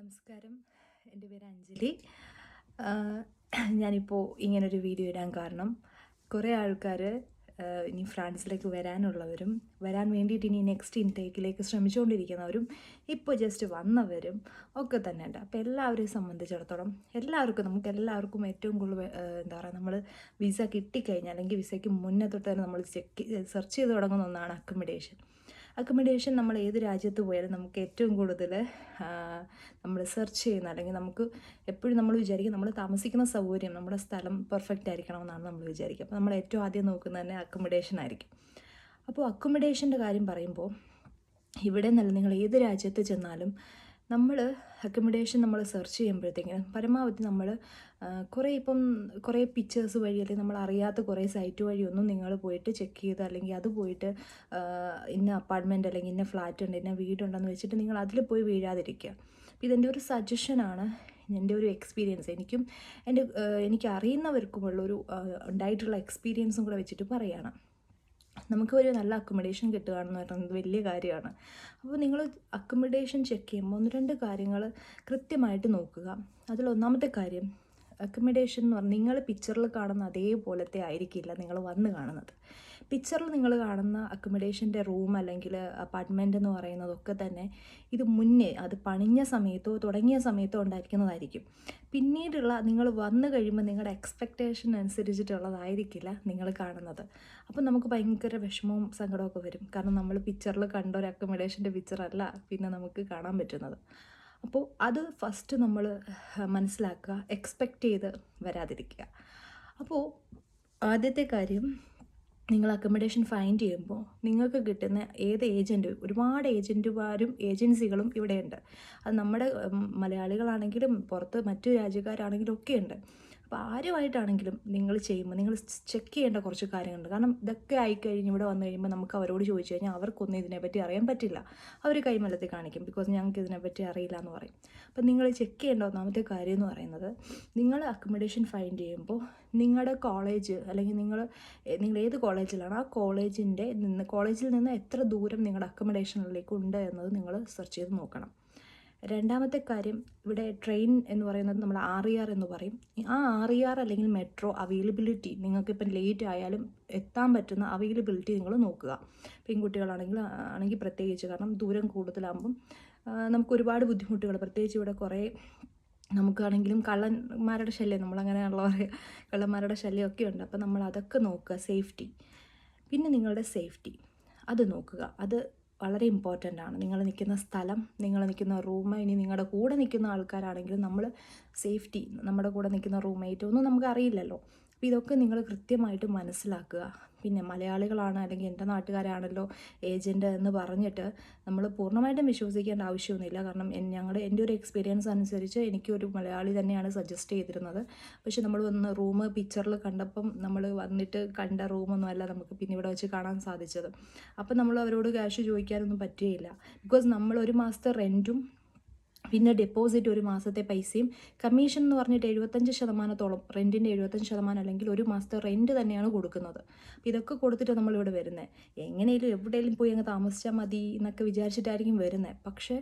നമസ്കാരം. എന്റെ പേര് അഞ്ജലി. ഞാനിപ്പോൾ ഇങ്ങനൊരു വീഡിയോ ഇടാൻ കാരണം കുറേ ആൾക്കാർ ഇനി ഫ്രാൻസിലേക്ക് വരാനുള്ളവരും വരാൻ വേണ്ടിയിട്ട് ഇനി നെക്സ്റ്റ് ഇൻടേക്കിലേക്ക് ശ്രമിച്ചുകൊണ്ടിരിക്കുന്നവരും ഇപ്പോൾ ജസ്റ്റ് വന്നവരും ഒക്കെ തന്നെ ഉണ്ട്. അപ്പോൾ എല്ലാവരെയും സംബന്ധിച്ചിടത്തോളം എല്ലാവർക്കും നമുക്ക് എല്ലാവർക്കും ഏറ്റവും കൂടുതൽ എന്താ പറയുക നമ്മൾ വിസ കിട്ടിക്കഴിഞ്ഞാൽ അല്ലെങ്കിൽ വിസയ്ക്ക് മുന്നേ തൊട്ട് തന്നെ നമ്മൾ ചെക്ക് സെർച്ച് ചെയ്ത് തുടങ്ങുന്ന ഒന്നാണ് അക്കോമഡേഷൻ. അക്കോമഡേഷൻ നമ്മൾ ഏത് രാജ്യത്ത് പോയാലും നമുക്ക് ഏറ്റവും കൂടുതൽ നമ്മൾ സെർച്ച് ചെയ്യുന്ന അല്ലെങ്കിൽ നമുക്ക് എപ്പോഴും നമ്മൾ വിചാരിക്കും നമ്മൾ താമസിക്കുന്ന സൗകര്യം നമ്മുടെ സ്ഥലം പെർഫെക്റ്റ് ആയിരിക്കണമെന്നാണ് നമ്മൾ വിചാരിക്കുക. അപ്പോൾ നമ്മൾ ഏറ്റവും ആദ്യം നോക്കുന്നത് തന്നെ അക്കോമഡേഷൻ ആയിരിക്കും. അപ്പോൾ അക്കോമഡേഷന്റെ കാര്യം പറയുമ്പോൾ ഇവിടെ നിന്നല്ല നിങ്ങൾ ഏത് രാജ്യത്ത് ചെന്നാലും നമ്മൾ അക്കോമഡേഷൻ നമ്മൾ സെർച്ച് ചെയ്യുമ്പോഴത്തേക്കിനും പരമാവധി നമ്മൾ കുറേ ഇപ്പം കുറേ പിക്ചേഴ്സ് വഴി അല്ലെങ്കിൽ നമ്മൾ അറിയാത്ത കുറേ സൈറ്റ് വഴിയൊന്നും നിങ്ങൾ പോയിട്ട് ചെക്ക് ചെയ്ത് അല്ലെങ്കിൽ അത് പോയിട്ട് ഇന്ന അപ്പാർട്ട്മെന്റ് അല്ലെങ്കിൽ ഇന്ന ഫ്ലാറ്റ് ഉണ്ട് ഇന്ന വീടുണ്ടെന്ന് വെച്ചിട്ട് നിങ്ങൾ അതിൽ പോയി വീഴാതിരിക്കുക. ഇതെന്റെ ഒരു സജഷനാണ് എന്റെ ഒരു എക്സ്പീരിയൻസ് എനിക്കും എന്റെ എനിക്ക് അറിയുന്നവർക്കുമുള്ളൊരു ഉണ്ടായിട്ടുള്ള എക്സ്പീരിയൻസും കൂടെ വെച്ചിട്ട് പറയുകയാണ് നമുക്ക് ഒരു നല്ല അക്കോമഡേഷൻ കിട്ടുക എന്ന് പറയുന്നത് വലിയ കാര്യമാണ്. അപ്പോൾ നിങ്ങൾ അക്കോമഡേഷൻ ചെക്ക് ചെയ്യുമ്പോൾ ഒന്ന് രണ്ട് കാര്യങ്ങൾ കൃത്യമായിട്ട് നോക്കുക. അതിൽ ഒന്നാമത്തെ കാര്യം അക്കോമഡേഷൻ എന്ന് പറഞ്ഞാൽ നിങ്ങൾ പിക്ചറിൽ കാണുന്ന അതേപോലത്തെ ആയിരിക്കില്ല നിങ്ങൾ വന്ന് കാണുന്നത്. പിക്ചറിൽ നിങ്ങൾ കാണുന്ന അക്കോമഡേഷന്റെ റൂം അല്ലെങ്കിൽ അപ്പാർട്ട്മെന്റ് എന്ന് പറയുന്നതൊക്കെ തന്നെ ഇത് മുന്നേ അത് പണിഞ്ഞ സമയത്തോ തുടങ്ങിയ സമയത്തോ ഉണ്ടായിരിക്കുന്നതായിരിക്കും. പിന്നീടുള്ള നിങ്ങൾ വന്നു കഴിയുമ്പോൾ നിങ്ങളുടെ എക്സ്പെക്റ്റേഷൻ അനുസരിച്ചിട്ടുള്ളതായിരിക്കില്ല നിങ്ങൾ കാണുന്നത്. അപ്പോൾ നമുക്ക് ഭയങ്കര വിഷമവും സങ്കടമൊക്കെ വരും. കാരണം നമ്മൾ പിക്ചറിൽ കണ്ട ഒരു അക്കോമഡേഷന്റെ പിക്ചറല്ല പിന്നെ നമുക്ക് കാണാൻ പറ്റുന്നത്. അപ്പോൾ അത് ഫസ്റ്റ് നമ്മൾ മനസ്സിലാക്കുക എക്സ്പെക്റ്റ് ചെയ്ത് വരാതിരിക്കുക. അപ്പോൾ ആദ്യത്തെ കാര്യം നിങ്ങൾ അക്കോമഡേഷൻ ഫൈൻഡ് ചെയ്യുമ്പോൾ നിങ്ങൾക്ക് കിട്ടുന്ന ഏത് ഏജന്റ് ഒരുപാട് ഏജന്റുമാരും ഏജൻസികളും ഇവിടെയുണ്ട്. അത് നമ്മുടെ മലയാളികളാണെങ്കിലും പുറത്ത് മറ്റു രാജ്യക്കാരാണെങ്കിലും ഒക്കെ ഉണ്ട്. അപ്പോൾ ആരുമായിട്ടാണെങ്കിലും നിങ്ങൾ ചെയ്യുമ്പോൾ നിങ്ങൾ ചെക്ക് ചെയ്യേണ്ട കുറച്ച് കാര്യങ്ങളുണ്ട്. കാരണം ഇതൊക്കെ ആയിക്കഴിഞ്ഞ് ഇവിടെ വന്നു കഴിയുമ്പോൾ നമുക്ക് അവരോട് ചോദിച്ചു കഴിഞ്ഞാൽ അവർക്കൊന്നും ഇതിനെപ്പറ്റി അറിയാൻ പറ്റില്ല. അവർ കൈമലത്തിൽ കാണിക്കും. ബിക്കോസ് ഞങ്ങൾക്ക് ഇതിനെപ്പറ്റി അറിയില്ല എന്ന് പറയും. അപ്പം നിങ്ങൾ ചെക്ക് ചെയ്യേണ്ട ഒന്നാമത്തെ കാര്യം എന്ന് പറയുന്നത് നിങ്ങൾ അക്കോമഡേഷൻ ഫൈൻഡ് ചെയ്യുമ്പോൾ നിങ്ങളുടെ കോളേജ് അല്ലെങ്കിൽ നിങ്ങൾ നിങ്ങൾ ഏത് കോളേജിലാണ് ആ കോളേജിന്റെ നിന്ന് കോളേജിൽ നിന്ന് എത്ര ദൂരം നിങ്ങളുടെ അക്കോമഡേഷനിലേക്ക് ഉണ്ട് എന്നത് നിങ്ങൾ സെർച്ച് ചെയ്ത് നോക്കണം. രണ്ടാമത്തെ കാര്യം ഇവിടെ ട്രെയിൻ എന്ന് പറയുന്നത് നമ്മൾ ആർ ഇ ആർ എന്ന് പറയും. ആ ആർ ഇ ആർ അല്ലെങ്കിൽ മെട്രോ അവൈലബിലിറ്റി നിങ്ങൾക്കിപ്പം ലേറ്റ് ആയാലും എത്താൻ പറ്റുന്ന അവൈലബിലിറ്റി നിങ്ങൾ നോക്കുക. പെൺകുട്ടികളാണെങ്കിൽ ആണെങ്കിൽ പ്രത്യേകിച്ച് കാരണം ദൂരം കൂടുതലാകുമ്പം നമുക്ക് ഒരുപാട് ബുദ്ധിമുട്ടുകൾ. പ്രത്യേകിച്ച് ഇവിടെ കുറേ നമുക്കാണെങ്കിലും കള്ളന്മാരുടെ ശല്യം നമ്മളങ്ങനെയുള്ള കള്ളന്മാരുടെ ശല്യമൊക്കെ ഉണ്ട്. അപ്പം നമ്മൾ അതൊക്കെ നോക്കുക. സേഫ്റ്റി പിന്നെ നിങ്ങളുടെ സേഫ്റ്റി അത് നോക്കുക. അത് വളരെ ഇമ്പോർട്ടന്റ് ആണ്. നിങ്ങൾ നിൽക്കുന്ന സ്ഥലം നിങ്ങൾ നിൽക്കുന്ന റൂം ഇനി നിങ്ങളുടെ കൂടെ നിൽക്കുന്ന ആൾക്കാരാണെങ്കിലും നമ്മൾ സേഫ്റ്റി നമ്മുടെ കൂടെ നിൽക്കുന്ന റൂംമേറ്റ് ഒന്നും നമുക്ക് അറിയില്ലല്ലോ. അപ്പോൾ ഇതൊക്കെ നിങ്ങൾ കൃത്യമായിട്ട് മനസ്സിലാക്കുക. പിന്നെ മലയാളികളാണ് അല്ലെങ്കിൽ എന്റെ നാട്ടുകാരാണല്ലോ ഏജന്റ് എന്ന് പറഞ്ഞിട്ട് നമ്മൾ പൂർണമായിട്ടും വിശ്വസിക്കേണ്ട ആവശ്യമൊന്നുമില്ല. കാരണം ഞങ്ങളുടെ എന്റെ ഒരു എക്സ്പീരിയൻസ് അനുസരിച്ച് എനിക്കൊരു മലയാളി തന്നെയാണ് സജസ്റ്റ് ചെയ്തിരുന്നത്. പക്ഷെ നമ്മൾ വന്ന് റൂം പിക്ചറിൽ കണ്ടപ്പം നമ്മൾ വന്നിട്ട് കണ്ട റൂമൊന്നുമല്ല നമുക്ക് പിന്നെ ഇവിടെ വെച്ച് കാണാൻ സാധിച്ചത്. അപ്പം നമ്മൾ അവരോട് ക്യാഷ് ചോദിക്കാനൊന്നും പറ്റുകയില്ല. ബിക്കോസ് നമ്മൾ ഒരു മാസത്തെ റെന്റും പിന്നെ ഡെപ്പോസിറ്റ് ഒരു മാസത്തെ പൈസയും കമ്മീഷൻ എന്ന് പറഞ്ഞിട്ട് എഴുപത്തഞ്ച് ശതമാനത്തോളം റെന്റിന്റെ എഴുപത്തഞ്ച് ശതമാനം അല്ലെങ്കിൽ ഒരു മാസത്തെ റെന്റ് തന്നെയാണ് കൊടുക്കുന്നത്. അപ്പോൾ ഇതൊക്കെ കൊടുത്തിട്ട് നമ്മളിവിടെ വരുന്നത്. എങ്ങനെയും എവിടെയെങ്കിലും പോയി അങ്ങ് താമസിച്ചാൽ മതി എന്നൊക്കെ വിചാരിച്ചിട്ടായിരിക്കും വരുന്നത്. പക്ഷേ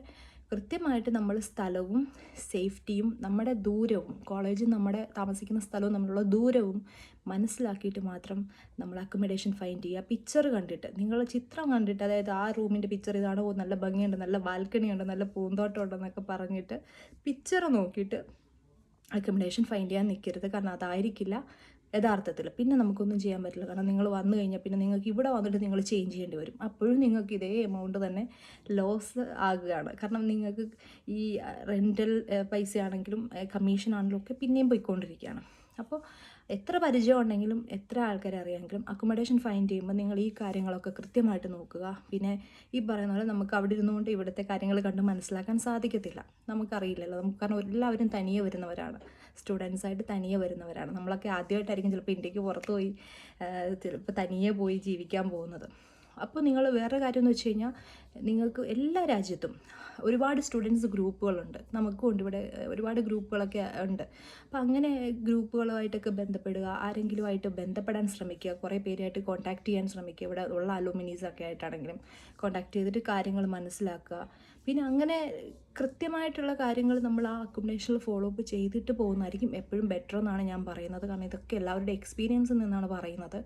കൃത്യമായിട്ട് നമ്മൾ സ്ഥലവും സേഫ്റ്റിയും നമ്മുടെ ദൂരവും കോളേജ് നമ്മുടെ താമസിക്കുന്ന സ്ഥലവും നമ്മളുള്ള ദൂരവും മനസ്സിലാക്കിയിട്ട് മാത്രം നമ്മൾ അക്കോമഡേഷൻ ഫൈൻഡ് ചെയ്യുക. പിക്ചർ കണ്ടിട്ട് നിങ്ങൾ ചിത്രം കണ്ടിട്ട് അതായത് ആ റൂമിന്റെ പിക്ചർ ഇതാണോ? ഓ നല്ല ഭംഗിയുണ്ട് നല്ല ബാൽക്കണി ഉണ്ട് നല്ല പൂന്തോട്ടം ഉണ്ടെന്നൊക്കെ പറഞ്ഞിട്ട് പിക്ചർ നോക്കിയിട്ട് അക്കോമഡേഷൻ ഫൈൻഡ് ചെയ്യാൻ നിൽക്കരുത്. കാരണം അതായിരിക്കില്ല യഥാർത്ഥത്തിൽ. പിന്നെ നമുക്കൊന്നും ചെയ്യാൻ പറ്റില്ല. കാരണം നിങ്ങൾ വന്നു കഴിഞ്ഞാൽ പിന്നെ നിങ്ങൾക്ക് ഇവിടെ വന്നിട്ട് നിങ്ങൾ ചേഞ്ച് ചെയ്യേണ്ടി വരും. അപ്പോഴും നിങ്ങൾക്ക് ഇതേ എമൗണ്ട് തന്നെ ലോസ് ആകുകയാണ്. കാരണം നിങ്ങൾക്ക് ഈ റെന്റൽ പൈസയാണെങ്കിലും കമ്മീഷൻ ആണെങ്കിലും ഒക്കെ പിന്നെയും പോയിക്കൊണ്ടിരിക്കുകയാണ്. അപ്പോൾ എത്ര പരിചയം ഉണ്ടെങ്കിലും എത്ര ആൾക്കാരെ അറിയാമെങ്കിലും അക്കോമഡേഷൻ ഫൈൻഡ് ചെയ്യുമ്പോൾ നിങ്ങൾ ഈ കാര്യങ്ങളൊക്കെ കൃത്യമായിട്ട് നോക്കുക. പിന്നെ ഈ പറയുന്ന പോലെ നമുക്ക് അവിടെ ഇരുന്നുകൊണ്ട് ഇവിടുത്തെ കാര്യങ്ങൾ കണ്ട് മനസ്സിലാക്കാൻ സാധിക്കത്തില്ല. നമുക്കറിയില്ലല്ലോ. നമുക്ക് കാരണം എല്ലാവരും തനിയെ വരുന്നവരാണ്. സ്റ്റുഡൻസ് ആയിട്ട് തനിയെ വരുന്നവരാണ്. നമ്മളൊക്കെ ആദ്യമായിട്ടായിരിക്കും ചിലപ്പോൾ ഇന്ത്യയ്ക്ക് പുറത്ത് പോയി ചിലപ്പോൾ തനിയെ പോയി ജീവിക്കാൻ പോകുന്നത്. അപ്പോൾ നിങ്ങൾ വേറെ കാര്യം എന്ന് വെച്ച് കഴിഞ്ഞാൽ നിങ്ങൾക്ക് എല്ലാ രാജ്യത്തും ഒരുപാട് സ്റ്റുഡൻസ് ഗ്രൂപ്പുകളുണ്ട്. നമുക്കും ഉണ്ട് ഇവിടെ ഒരുപാട് ഗ്രൂപ്പുകളൊക്കെ ഉണ്ട്. അപ്പോൾ അങ്ങനെ ഗ്രൂപ്പുകളുമായിട്ടൊക്കെ ബന്ധപ്പെടുക ആരെങ്കിലുമായിട്ട് ബന്ധപ്പെടാൻ ശ്രമിക്കുക കുറേ പേരായിട്ട് കോൺടാക്ട് ചെയ്യാൻ ശ്രമിക്കുക. ഇവിടെ ഉള്ള അലുമിനീസൊക്കെ ആയിട്ടാണെങ്കിലും കോൺടാക്ട് ചെയ്തിട്ട് കാര്യങ്ങൾ മനസ്സിലാക്കുക. പിന്നെ അങ്ങനെ കൃത്യമായിട്ടുള്ള കാര്യങ്ങൾ നമ്മൾ ആ അക്കോമഡേഷനിൽ ഫോളോ അപ്പ് ചെയ്തിട്ട് പോകുന്നതായിരിക്കും എപ്പോഴും ബെറ്റർ എന്നാണ് ഞാൻ പറയുന്നത്. കാരണം ഇതൊക്കെ എല്ലാവരുടെ എക്സ്പീരിയൻസിൽ നിന്നാണ് പറയുന്നത്.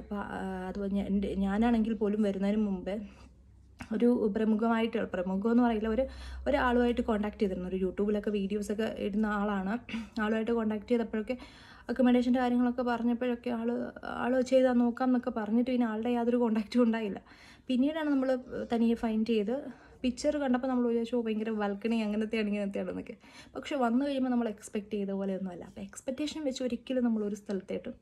അപ്പോൾ അത് ഞാൻ എന്റെ ഞാനാണെങ്കിൽ പോലും വരുന്നതിന് മുമ്പേ ഒരു പ്രമുഖമായിട്ട് പ്രമുഖം എന്ന് പറയില്ല ഒരു ഒരാളുമായിട്ട് കോൺടാക്ട് ചെയ്തിരുന്നു. ഒരു യൂട്യൂബിലൊക്കെ വീഡിയോസൊക്കെ ഇടുന്ന ആളാണ്. ആളുമായിട്ട് കോൺടാക്ട് ചെയ്തപ്പോഴൊക്കെ അക്കോമഡേഷന്റെ കാര്യങ്ങളൊക്കെ പറഞ്ഞപ്പോഴൊക്കെ ആൾ ആൾ ചെയ്താൽ നോക്കാം എന്നൊക്കെ പറഞ്ഞിട്ട് പിന്നെ ആളുടെ യാതൊരു കോൺടാക്റ്റും ഉണ്ടായില്ല. പിന്നീടാണ് നമ്മൾ തനിയെ ഫൈൻഡ് ചെയ്ത് പിക്ചർ കണ്ടപ്പോൾ നമ്മൾ വിചാരിച്ചു "ഓ, ഭയങ്കര വൽക്കണി അങ്ങനത്തെയാണ് ഇങ്ങനത്തെയാണെന്നൊക്കെ പക്ഷെ വന്നു കഴിയുമ്പോൾ നമ്മൾ എക്സ്പെക്ട് ചെയ്ത പോലെയൊന്നുമല്ല അപ്പോൾ എക്സ്പെക്റ്റേഷൻ വെച്ച് ഒരിക്കലും നമ്മൾ ഒരു സ്ഥലത്തേട്ടും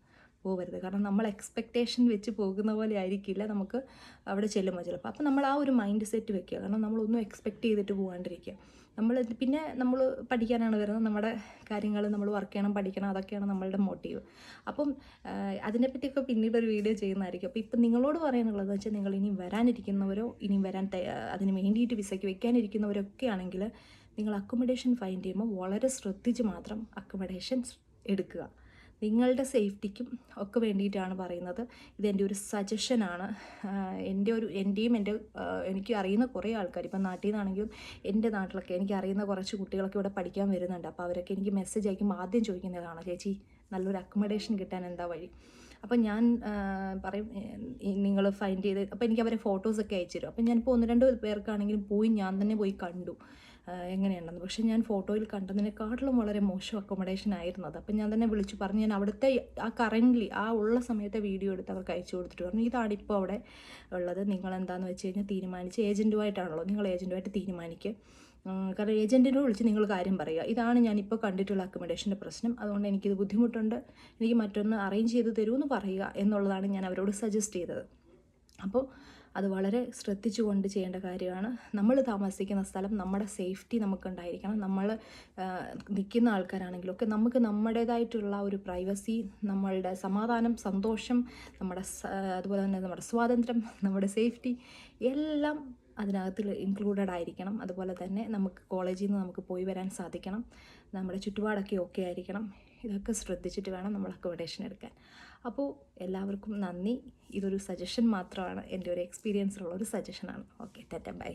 പോകരുത്. കാരണം നമ്മൾ എക്സ്പെക്റ്റേഷൻ വെച്ച് പോകുന്ന പോലെ ആയിരിക്കില്ല നമുക്ക് അവിടെ ചെല്ലുമ്പോൾ ചിലപ്പോൾ. അപ്പോൾ നമ്മൾ ആ ഒരു മൈൻഡ് സെറ്റ് വെക്കുക. കാരണം നമ്മളൊന്നും എക്സ്പെക്റ്റ് ചെയ്തിട്ട് പോകാണ്ടിരിക്കുക നമ്മൾ പിന്നെ നമ്മൾ പഠിക്കാനാണ് വരുന്നത്. നമ്മുടെ കാര്യങ്ങൾ നമ്മൾ വർക്ക് ചെയ്യണം പഠിക്കണം അതൊക്കെയാണ് നമ്മളുടെ മോട്ടീവ് അപ്പം അതിനെപ്പറ്റിയൊക്കെ പിന്നീട് ഒരു വീഡിയോ ചെയ്യുന്നതായിരിക്കും. അപ്പോൾ ഇപ്പം നിങ്ങളോട് പറയാനുള്ളതെന്ന് വെച്ചാൽ നിങ്ങൾ ഇനി വരാനിരിക്കുന്നവരോ ഇനി വരാൻ അതിന് വേണ്ടിയിട്ട് വിസയ്ക്ക് വെക്കാനിരിക്കുന്നവരൊക്കെ ആണെങ്കിൽ നിങ്ങൾ അക്കോമഡേഷൻ ഫൈൻഡ് ചെയ്യുമ്പോൾ വളരെ ശ്രദ്ധിച്ച് മാത്രം അക്കോമഡേഷൻ എടുക്കുക. നിങ്ങളുടെ സേഫ്റ്റിക്കും ഒക്കെ വേണ്ടിയിട്ടാണ് പറയുന്നത്. ഇതെന്റെ ഒരു സജഷനാണ്. എന്റെ ഒരു എന്റെയും എന്റെ എനിക്ക് അറിയുന്ന കുറേ ആൾക്കാർ ഇപ്പം നാട്ടിൽ നിന്നാണെങ്കിലും എന്റെ നാട്ടിലൊക്കെ എനിക്ക് അറിയുന്ന കുറച്ച് കുട്ടികളൊക്കെ ഇവിടെ പഠിക്കാൻ വരുന്നുണ്ട്. അപ്പോൾ അവരൊക്കെ എനിക്ക് മെസ്സേജ് അയക്കുമ്പോൾ ആദ്യം ചോദിക്കുന്നതാണ് ചേച്ചി നല്ലൊരു അക്കോമഡേഷൻ കിട്ടാൻ എന്താ വഴി? അപ്പം ഞാൻ പറയും നിങ്ങൾ ഫൈൻഡ് ചെയ്ത് അപ്പോൾ എനിക്ക് അവരെ ഫോട്ടോസൊക്കെ അയച്ചു തരും. അപ്പം ഞാനിപ്പോൾ ഒന്ന് രണ്ട് പേർക്കാണെങ്കിലും പോയി ഞാൻ തന്നെ പോയി കണ്ടു. എങ്ങനെയുണ്ടെന്ന്. പക്ഷേ ഞാൻ ഫോട്ടോയിൽ കണ്ടതിനെക്കാട്ടിലും വളരെ മോശം അക്കോമഡേഷൻ ആയിരുന്നു അത്. അപ്പം ഞാൻ തന്നെ വിളിച്ചു പറഞ്ഞു ഞാൻ അവിടുത്തെ ആ കറന്റ്ലി ആ ഉള്ള സമയത്തെ വീഡിയോ എടുത്ത് അവർക്ക് അയച്ചു കൊടുത്തിട്ട് പറഞ്ഞു ഇതാണ് ഇപ്പോൾ അവിടെ ഉള്ളത്. നിങ്ങൾ എന്താണെന്ന് വെച്ച് കഴിഞ്ഞാൽ തീരുമാനിച്ച് ഏജന്റുമായിട്ടാണല്ലോ നിങ്ങൾ ഏജന്റുമായിട്ട് തീരുമാനിക്കുക കാരണം ഏജന്റിനെ വിളിച്ച് നിങ്ങൾ കാര്യം പറയുക. ഇതാണ് ഞാനിപ്പോൾ കണ്ടിട്ടുള്ള അക്കോമഡേഷന്റെ പ്രശ്നം. അതുകൊണ്ട് എനിക്കിത് ബുദ്ധിമുട്ടുണ്ട്. എനിക്ക് മറ്റൊന്ന് അറേഞ്ച് ചെയ്ത് തരുമെന്ന് പറയുക എന്നുള്ളതാണ് ഞാൻ അവരോട് സജസ്റ്റ് ചെയ്തത്. അപ്പോൾ അത് വളരെ ശ്രദ്ധിച്ചുകൊണ്ട് ചെയ്യേണ്ട കാര്യമാണ്. നമ്മൾ താമസിക്കുന്ന സ്ഥലം നമ്മുടെ സേഫ്റ്റി നമുക്കുണ്ടായിരിക്കണം. നമ്മൾ നിൽക്കുന്ന ആൾക്കാരാണെങ്കിലും ഒക്കെ നമുക്ക് നമ്മുടേതായിട്ടുള്ള ഒരു പ്രൈവസി നമ്മളുടെ സമാധാനം സന്തോഷം നമ്മുടെ അതുപോലെ തന്നെ നമ്മുടെ സ്വാതന്ത്ര്യം നമ്മുടെ സേഫ്റ്റി എല്ലാം അതിനകത്തിൽ ഇൻക്ലൂഡഡ് ആയിരിക്കണം. അതുപോലെ തന്നെ നമുക്ക് കോളേജിൽ നിന്ന് നമുക്ക് പോയി വരാൻ സാധിക്കണം. നമ്മുടെ ചുറ്റുപാടൊക്കെ ഓക്കെ ആയിരിക്കണം. ഇതൊക്കെ ശ്രദ്ധിച്ചിട്ട് വേണം നമ്മൾ അക്കോമഡേഷൻ എടുക്കാൻ. അപ്പോൾ എല്ലാവർക്കും നന്ദി. ഇതൊരു സജഷൻ മാത്രമാണ്. എന്റെ ഒരു എക്സ്പീരിയൻസിലുള്ള ഒരു സജഷനാണ് ഓക്കെ ടെറ്റ ബൈ